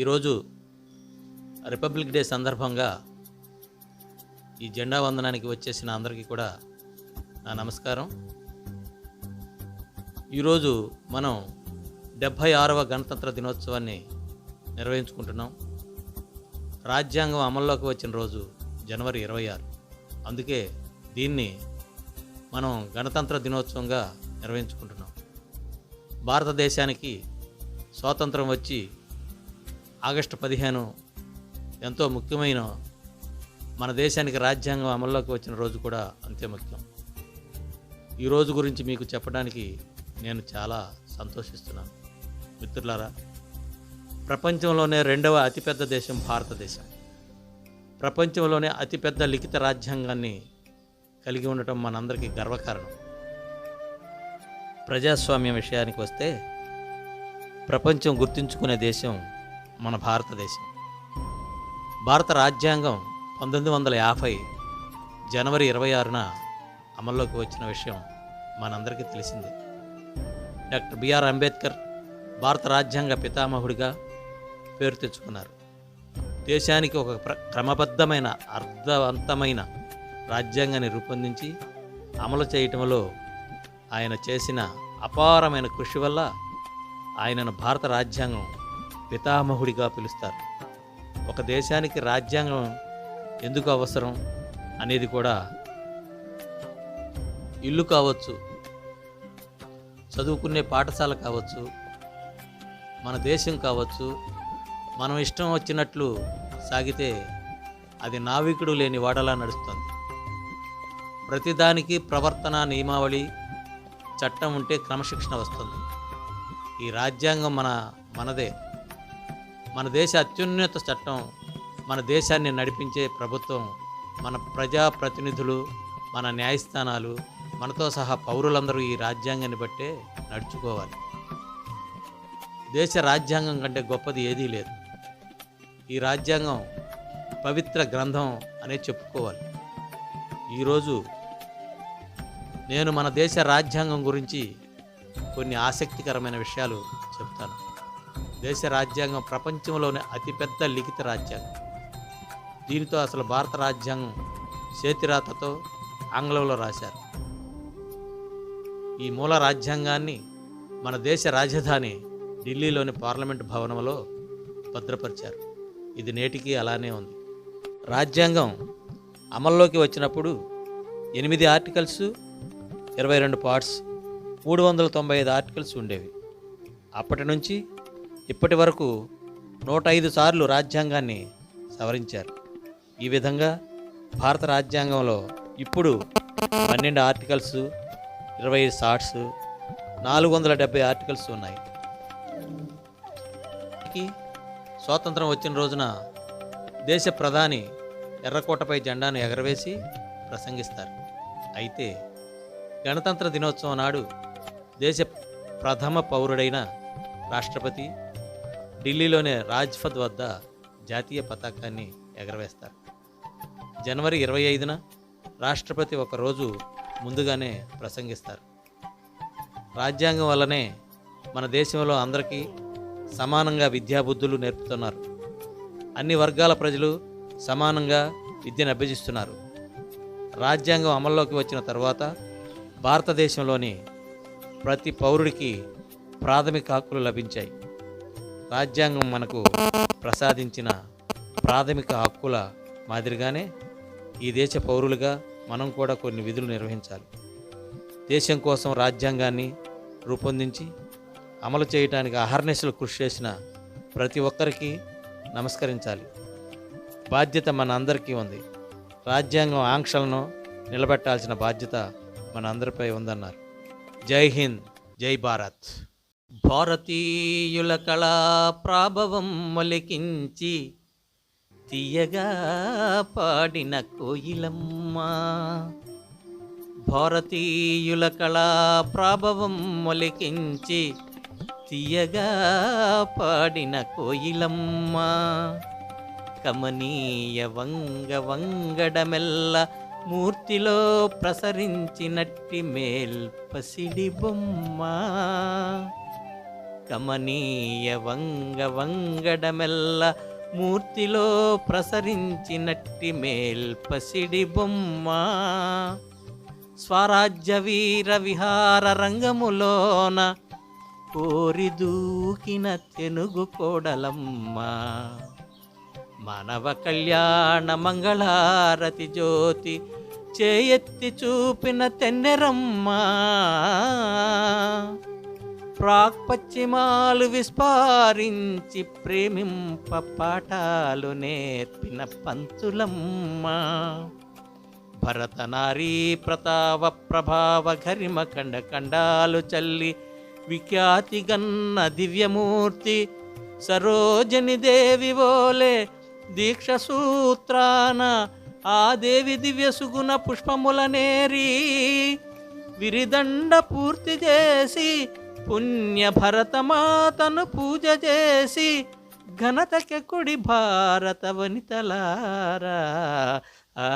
ఈరోజు republic day సందర్భంగా ఈ జెండా వందనానికి వచ్చేసిన అందరికీ కూడా నా నమస్కారం. ఈరోజు మనం డెబ్భై ఆరవ గణతంత్ర దినోత్సవాన్ని నిర్వహించుకుంటున్నాం. రాజ్యాంగం అమల్లోకి వచ్చిన రోజు జనవరి ఇరవై ఆరు. అందుకే దీన్ని మనం గణతంత్ర దినోత్సవంగా నిర్వహించుకుంటున్నాం. భారతదేశానికి స్వాతంత్రం వచ్చి ఆగస్టు పదిహేను ఎంతో ముఖ్యమైన మన దేశానికి రాజ్యాంగం అమల్లోకి వచ్చిన రోజు కూడా అంతే ముఖ్యం. ఈ రోజు గురించి మీకు చెప్పడానికి నేను చాలా సంతోషిస్తున్నాను. మిత్రులారా ప్రపంచంలోనే రెండవ అతిపెద్ద దేశం భారతదేశం. ప్రపంచంలోనే అతిపెద్ద లిఖిత రాజ్యాంగాన్ని కలిగి ఉండటం మనందరికీ గర్వకారణం. ప్రజాస్వామ్యం విషయానికి వస్తే ప్రపంచం గుర్తుంచుకునే దేశం మన భారతదేశం. భారత రాజ్యాంగం పంతొమ్మిది వందల యాభై జనవరి ఇరవై ఆరున అమల్లోకి వచ్చిన విషయం మనందరికీ తెలిసిందే. డాక్టర్ బిఆర్ అంబేద్కర్ భారత రాజ్యాంగ పితామహుడిగా పేరు తెచ్చుకున్నారు. దేశానికి ఒక ప్ర క్రమబద్ధమైన అర్థవంతమైన రాజ్యాంగాన్ని రూపొందించి అమలు చేయటంలో ఆయన చేసిన అపారమైన కృషి వల్ల ఆయనను భారత రాజ్యాంగం పితామహుడిగా పిలుస్తారు. ఒక దేశానికి రాజ్యాంగం ఎందుకు అవసరం అనేది కూడా ఇల్లు కావచ్చు చదువుకునే పాఠశాల కావచ్చు మన దేశం కావచ్చు మనం ఇష్టం వచ్చినట్లు సాగితే అది నావికుడు లేని వాడలా నడుస్తుంది. ప్రతిదానికి ప్రవర్తన నియమావళి చట్టం ఉంటే క్రమశిక్షణ వస్తుంది. ఈ రాజ్యాంగం మన మనదే. మన దేశ అత్యున్నత చట్టం మన దేశాన్ని నడిపించే ప్రభుత్వం మన ప్రజాప్రతినిధులు మన న్యాయస్థానాలు మనతో సహా పౌరులందరూ ఈ రాజ్యాంగాన్ని బట్టే నడుచుకోవాలి. దేశ రాజ్యాంగం కంటే గొప్పది ఏదీ లేదు. ఈ రాజ్యాంగం పవిత్ర గ్రంథం అనే చెప్పుకోవాలి. ఈరోజు నేను మన దేశ రాజ్యాంగం గురించి కొన్ని ఆసక్తికరమైన విషయాలు చెప్తాను. దేశ రాజ్యాంగం ప్రపంచంలోనే అతిపెద్ద లిఖిత రాజ్యాంగం. దీనితో అసలు భారత రాజ్యాంగం చేతిరాతతో ఆంగ్లంలో రాశారు. ఈ మూల రాజ్యాంగాన్ని మన దేశ రాజధాని ఢిల్లీలోని పార్లమెంట్ భవనంలో భద్రపరిచారు. ఇది నేటికి అలానే ఉంది. రాజ్యాంగం అమల్లోకి వచ్చినప్పుడు ఎనిమిది ఆర్టికల్స్ ఇరవై రెండు పార్ట్స్ మూడు వందల తొంభై ఐదు ఆర్టికల్స్ ఉండేవి. అప్పటి నుంచి ఇప్పటి వరకు నూట ఐదు సార్లు రాజ్యాంగాన్ని సవరించారు. ఈ విధంగా భారత రాజ్యాంగంలో ఇప్పుడు పన్నెండు ఆర్టికల్స్ ఇరవై ఐదు షార్ట్స్ నాలుగు వందల డెబ్బై ఆర్టికల్స్ ఉన్నాయి. స్వాతంత్రం వచ్చిన రోజున దేశ ప్రధాని ఎర్రకోటపై జెండాను ఎగరవేసి ప్రసంగిస్తారు. అయితే గణతంత్ర దినోత్సవం నాడు దేశ ప్రథమ పౌరుడైన రాష్ట్రపతి ఢిల్లీలోనే రాజ్పథ్ వద్ద జాతీయ పతాకాన్ని ఎగరవేస్తారు. జనవరి ఇరవై ఐదున రాష్ట్రపతి ఒకరోజు ముందుగానే ప్రసంగిస్తారు. రాజ్యాంగం వల్లనే మన దేశంలో అందరికీ సమానంగా విద్యాబుద్ధులు నేర్పుతున్నారు. అన్ని వర్గాల ప్రజలు సమానంగా విద్యను అభ్యసిస్తున్నారు. రాజ్యాంగం అమల్లోకి వచ్చిన తర్వాత భారతదేశంలోని ప్రతి పౌరుడికి ప్రాథమిక హక్కులు లభించాయి. రాజ్యాంగం మనకు ప్రసాదించిన ప్రాథమిక హక్కుల మాదిరిగానే ఈ దేశ పౌరులుగా మనం కూడా కొన్ని విధులు నిర్వహించాలి. దేశం కోసం రాజ్యాంగాన్ని రూపొందించి అమలు చేయడానికి అహర్నిశలు కృషి చేసిన ప్రతి ఒక్కరికి నమస్కరించాలి. బాధ్యత మన అందరికీ ఉంది. రాజ్యాంగం ఆంక్షలను నిలబెట్టాల్సిన బాధ్యత మన అందరిపై ఉందన్నారు. జై హింద్ జై భారత్. భారతీయుల కళా ప్రాభవం మొలికించి తీయగా పాడిన కోయిలమ్మ. భారతీయుల కళా ప్రాభవం మొలికించి తీయగా పాడిన కోయిలమ్మ. కమనీయ వంగ వంగడమెల్ల మూర్తిలో ప్రసరించినట్టి మేల్ పసిడి బొమ్మ. కమనీయ వంగ వంగడమెల్ల మూర్తిలో ప్రసరించినట్టి మేల్పసిడి బొమ్మ. స్వరాజ్య వీర విహార రంగములోన కోరి దూకిన తెనుగు కోడలమ్మ. మానవ కళ్యాణ మంగళారతి జ్యోతి చేయెత్తి చూపిన తెన్నెరమ్మ. ప్రాక్ పశ్చిమాలు విస్పారించి ప్రేమింప పాఠాలు నేర్పిన పంతులమ్మ. భరతనారీ ప్రతావ ప్రభావ గరిమ కండ కండాలు చల్లి విఖ్యాతి గన్న దివ్యమూర్తి సరోజని దేవి ఓలే దీక్ష సూత్రాన ఆ దేవి దివ్య సుగుణ పుష్పముల నేరి విరిదండ పూర్తి చేసి పుణ్య భరతమాతను పూజ చేసి ఘనతకె కుడి భారత వనితలారా. ఆ